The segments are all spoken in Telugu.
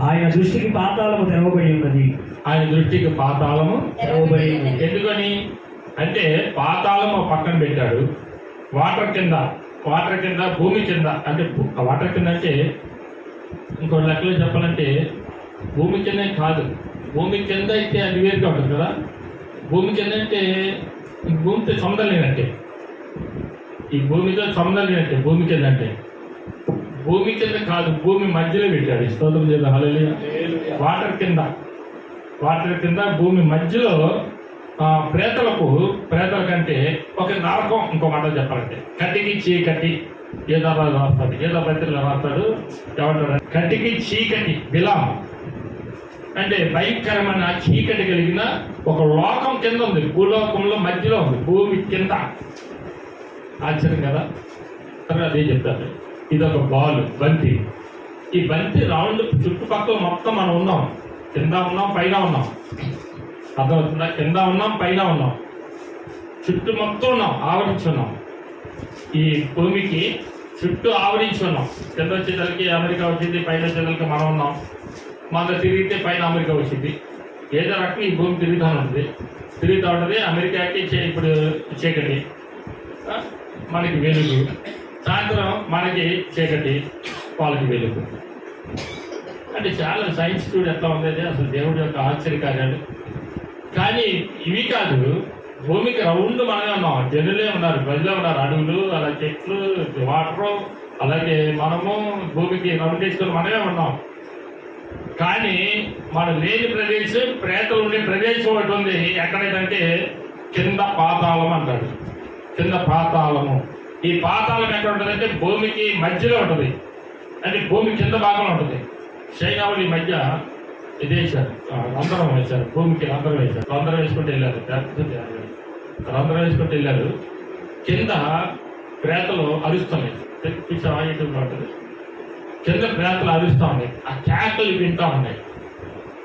ఆయన దృష్టికి పాతాళము తెరవబడి ఉన్నది. ఆయన దృష్టికి పాతాళము తెరవబడి ఎందుకని? అంటే పాతాళం పక్కన పెట్టాడు. వాటర్ కింద వాటర్ కింద భూమి కింద అంటే వాటర్ కింద అంటే ఇంకో లెక్కలో చెప్పాలంటే భూమి కింద కాదు. భూమి కింద అయితే అది వేరుగా ఉంటుంది కదా? భూమి కింద అంటే ఈ భూమితో సంబంధం లేనట్టే ఈ భూమితో సంబంధం లేనట్టే భూమి కింద అంటే. భూమి కింద కాదు భూమి మధ్యలో పెట్టాడు. స్తోత్రం చేద్దాం. హల్లెలూయా. వాటర్ కింద. వాటర్ కింద భూమి మధ్యలో ప్రేతలకు ప్రేతల కంటే ఒక నరకం ఇంకో మాట చెప్పాలంటే. కట్టికి చీకటి. ఏదో రాస్తాడు. ఏదో పత్రికలో రాస్తాడు. ఏమంటారు కట్టికి చీకటి. బిలాం అంటే భయంకరమైన చీకటి కలిగిన ఒక లోకం కింద ఉంది. భూలోకంలో మధ్యలో ఉంది. భూమి కింద. ఆశ్చర్యం కదా? సరే అదే చెప్తారు. ఇది ఒక బాల్ బంతి. ఈ బంతి రౌండ్ చుట్టుపక్కల మొత్తం మనం ఉన్నాం. కింద ఉన్నాం పైన ఉన్నాం. అర్థమవుతుందా? కింద ఉన్నాం పైన ఉన్నాం. చుట్టూ మొత్తం ఉన్నాం ఆవరించి ఉన్నాం ఈ భూమికి చుట్టూ ఆవరించి ఉన్నాం కింద వచ్చేసరికి అమెరికా వచ్చింది పైన వచ్చేసరికి మనం ఉన్నాం. మన తిరిగితే పైన అమెరికా వచ్చింది. ఏదో రకం ఈ భూమి తిరుగుతా ఉంటుంది తిరుగుతూ ఉంటుంది అమెరికాకి చే- ఇప్పుడు చీకటి. మనకి వెలుగు. సాయంత్రం మనకి చీకటి వాళ్ళకి వెలుగు అంటే చాలా సైన్స్ స్టూడ్ ఎట్లా ఉండేది? అసలు దేవుడి యొక్క ఆశ్చర్యకార్యాలు. కానీ ఇవి కాదు భూమికి రౌండ్ మనమే ఉన్నాం. జనులే ఉన్నారు ప్రజలే ఉన్నారు. అడవులు అలా చెట్లు వాటర్ అలాగే మనము భూమికి రౌండ్ తీసుకొని మనమే ఉన్నాం. కానీ మనం లేని ప్రదేశం ప్రేతలు ఉండే ప్రదేశం ఒకటి ఉంది. ఎక్కడైతే కింద పాతాళం అంటాడు కింద పాతాళము. ఈ పాతాళం ఎక్కడ ఉంటుందంటే భూమికి మధ్యలో ఉంటుంది. అంటే భూమి కింద భాగంలో ఉంటుంది. చైనా ఈ మధ్య ఇది వేశారు రంధ్రం వేశారు. భూమికి రంధ్రం వేశారు. రంధ్రం వేసుకుంటూ వెళ్ళారు. రంధ్రం వేసుకుంటూ వెళ్ళారు. కింద ప్రేతలు అరుస్తున్నాయి. చూసావా యూట్యూబ్లో ఉంటుంది కింద ప్రేతలు అరుస్తూ ఉన్నాయి. ఆ కేకలు వింటూ ఉన్నాయి.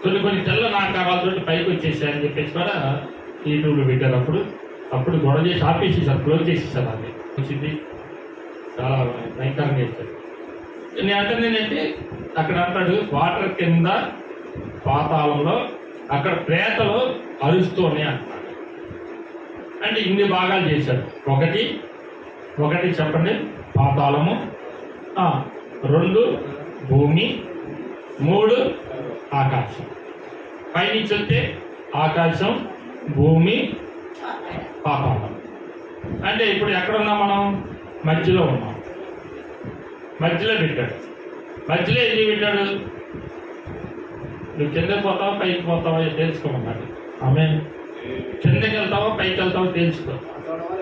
కొన్ని కొన్ని తెల్ల నాకారాలతో పైకి వచ్చేసాయని చెప్పేసి కూడా యూట్యూబ్లో పెట్టారు. అప్పుడు అప్పుడు గొడవ చేసి ఆపేసేసారు క్లోజ్ చేసేసారు అది వచ్చింది చాలా భయంకరంగా చేశారు. నేను అంటే ఏంటంటే అక్కడ అంటాడు వాటర్ కింద పాతాళంలో అక్కడ ప్రేతలు అరుస్తూనే అంటాడు అంటే ఇన్ని భాగాలు చేశాడు. ఒకటి ఒకటి చెప్పండి. పాతాళము. రెండు భూమి. మూడు ఆకాశం. పైనుంచి వస్తే ఆకాశం భూమి పాతాళం. అంటే ఇప్పుడు ఎక్కడ ఉన్నాం మనం? మధ్యలో ఉన్నాం. మధ్యలో పెట్టాడు. మధ్యలో ఎందుకు పెట్టాడు? నువ్వు కిందకి పోతావా పైకి పోతావా తెలుసుకోమన్నాడు. ఆమె కిందకి వెళ్తావా పైకి వెళ్తావా తెలుసుకో.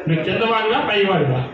నువ్వు కింద వాడివా పై వాడివా